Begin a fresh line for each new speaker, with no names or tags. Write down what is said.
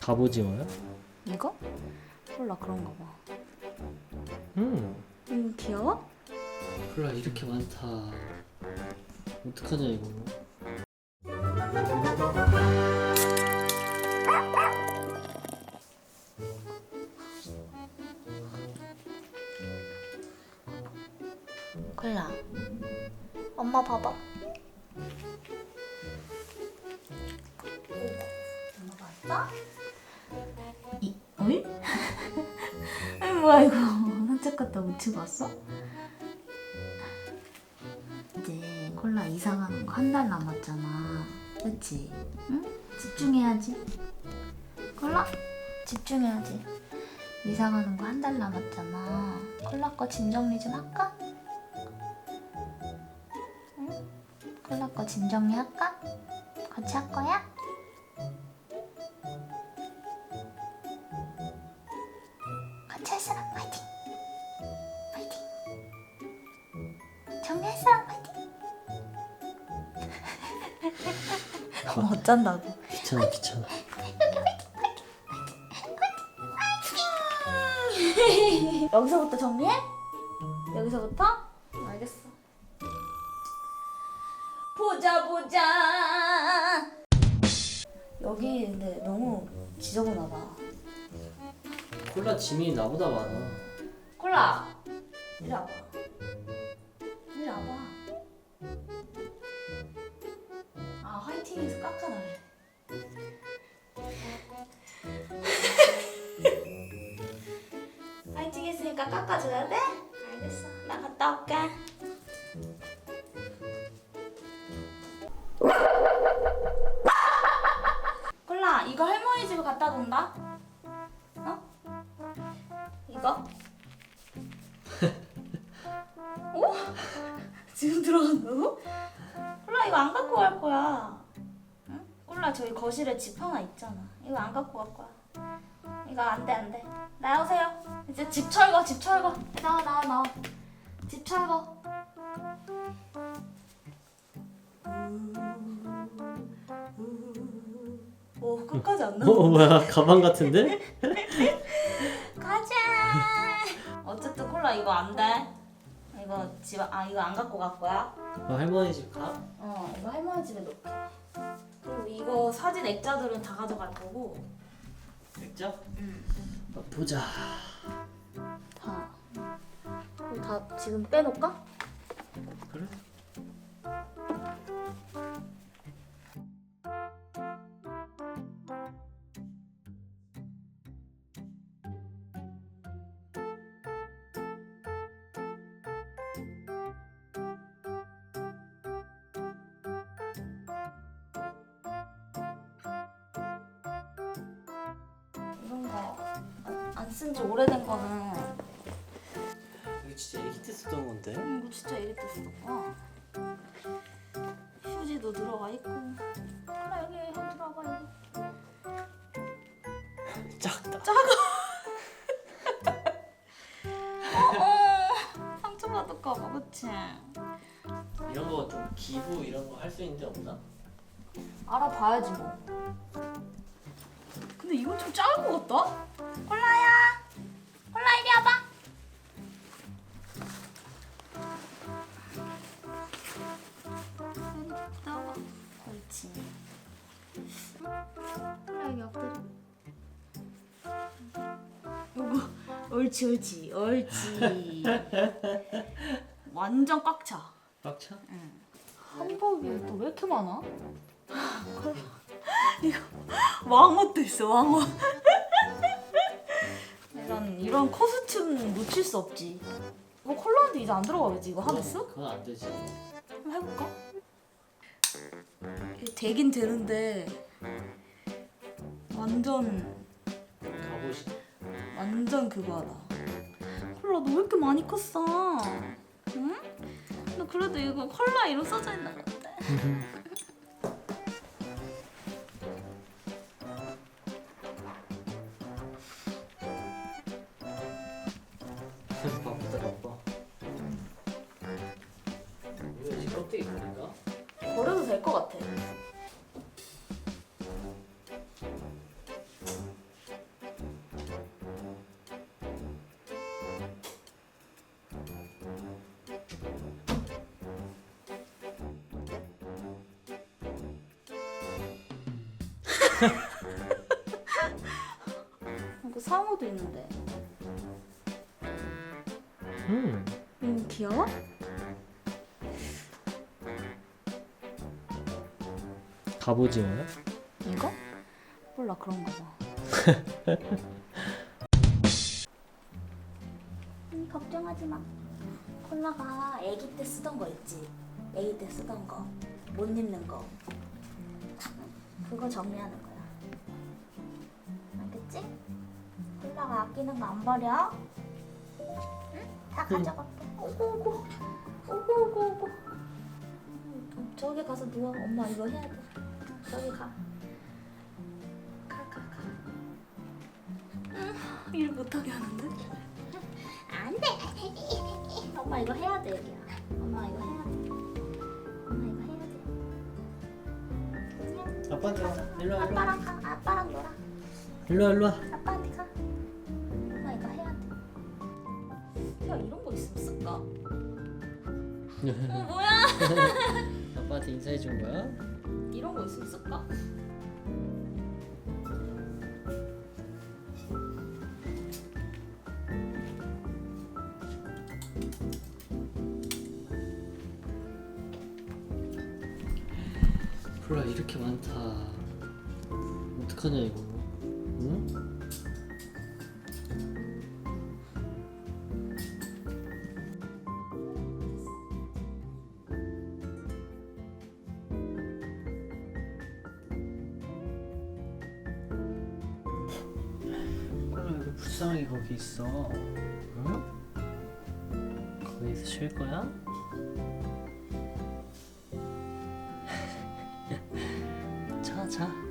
갑오징어야?
이거? 몰라 그런가 봐.
음.
음 귀여워?
콜라 이렇게 많다. 어떡하냐 이거.
콜라. 엄마 봐봐. 봤어? 이, 어이? 아이 뭐야 이거 산책 갔다 묻히고 왔어? 이제 콜라 이사 가는 거 한 달 남았잖아. 그치? 응? 집중해야지. 콜라? 집중해야지. 이사 가는 거 한 달 남았잖아. 콜라 거 짐 정리 좀 할까? 콜라 거 짐 정리 할까? 같이 할 거야? 사람 파이팅! 어, 어쩐다고?
귀찮아 귀찮아.
여기서부터 정리해? 여기서부터? 알겠어. 보자 보자. 여기 근데 너무 지저분하다.
콜라 짐이 나보다 많아.
콜라. 이리 와봐. 했으니까 깎아줘야 돼? 알겠어. 나 갔다 올게. 콜라 이거 할머니 집에 갖다 놓는다. 어? 이거? 어? 지금 들어간다고? 콜라 이거 안 갖고 갈 거야. 응? 콜라 저희 거실에 집 하나 있잖아. 이거 안 갖고 갈 거야. 이거 안 돼, 안 돼. 나오세요. 이제 집 철거, 집 철거. 나와, 나와, 나와. 집 철거. 오, 끝까지
안어 뭐야 가방 같은데?
가자. 어쨌든 콜라 이거 안 돼. 이거 집, 아, 이거 안 갖고 갈 거야.
어, 할머니 집 가?
어, 이거 할머니 집에 놓게. 그리고 이거 사진 액자들은 다 가져갈 거고.
맥자?
응.
어, 보자.
다. 우리 다 지금 빼놓을까?
그래?
쓴 지 오래된 거는
이거 진짜 애기 때 쓰던 건데?
음, 이거 진짜 쓰던 거. 휴지도 들어가 있고. 콜라 여기 형 들어봐 여기.
작다.
어, 어. 상처 받을까 봐 그치?
이런 거 좀 기부 이런 거 할 수 있는 데 없나?
알아봐야지 뭐. 근데 이건 좀 작은 것 같다? 콜라야, 콜라 이리 와봐. 이리 나와. 옳지. 콜라 여기 엎드려. 요거 옳지 옳지 옳지. 완전 꽉 차.
빡차?
한복이 또 왜 이렇게 많아? 이거 왕옷도 있어 왕옷. 이런 이런 코스튬 놓칠 수 없지. 이거 컬러인데 이제 안 들어가겠지 이거 하겠어?
그건 안 되지.
한번 해볼까? 이게 되긴 되는데 완전
가보시.
완전 그거하다. 컬러 너왜 이렇게 많이 컸어? 응? 나 그래도 이거 컬러 이름 써져 있는 건데. 될 것 같아. 음. 음. 그 상어도 있는데.
음.
음 귀여워?
갑오징어요?
이거? 몰라 그런가 봐. 음, 걱정하지 마. 콜라가 아기 때 쓰던 거 있지. 아기 때 쓰던 거. 못 입는 거. 그거 정리하는 거야. 알겠지? 콜라가 아끼는 거 안 버려. 응? 다 가져갈게. 오고 오고. 오고 오고 오고. 음, 저기 가서 누워. 엄마 이거 해야 돼. 저기 가. 가, 가, 가. 음, 일 못하게 하는데? 안 돼! 엄마 이거 해야 돼, 여기야. 엄마 이거 해야 돼. 엄마 이거 해야 돼.
아빠한테. 일로 와 일로 와.
아빠랑 가. 아빠랑 놀아.
일로 와 일로 와.
아빠한테 가. 엄마 이거 해야 돼. 야, 이런 거 있으면 쓸까? 어, 뭐야?
아빠한테 인사해 준 거야?
거 있으면 쓸까?
폴라 이렇게 많다. 어떡하냐 이거? 응? 불쌍하게 거기 있어. 응? 거기서 쉴 거야? 자, 자.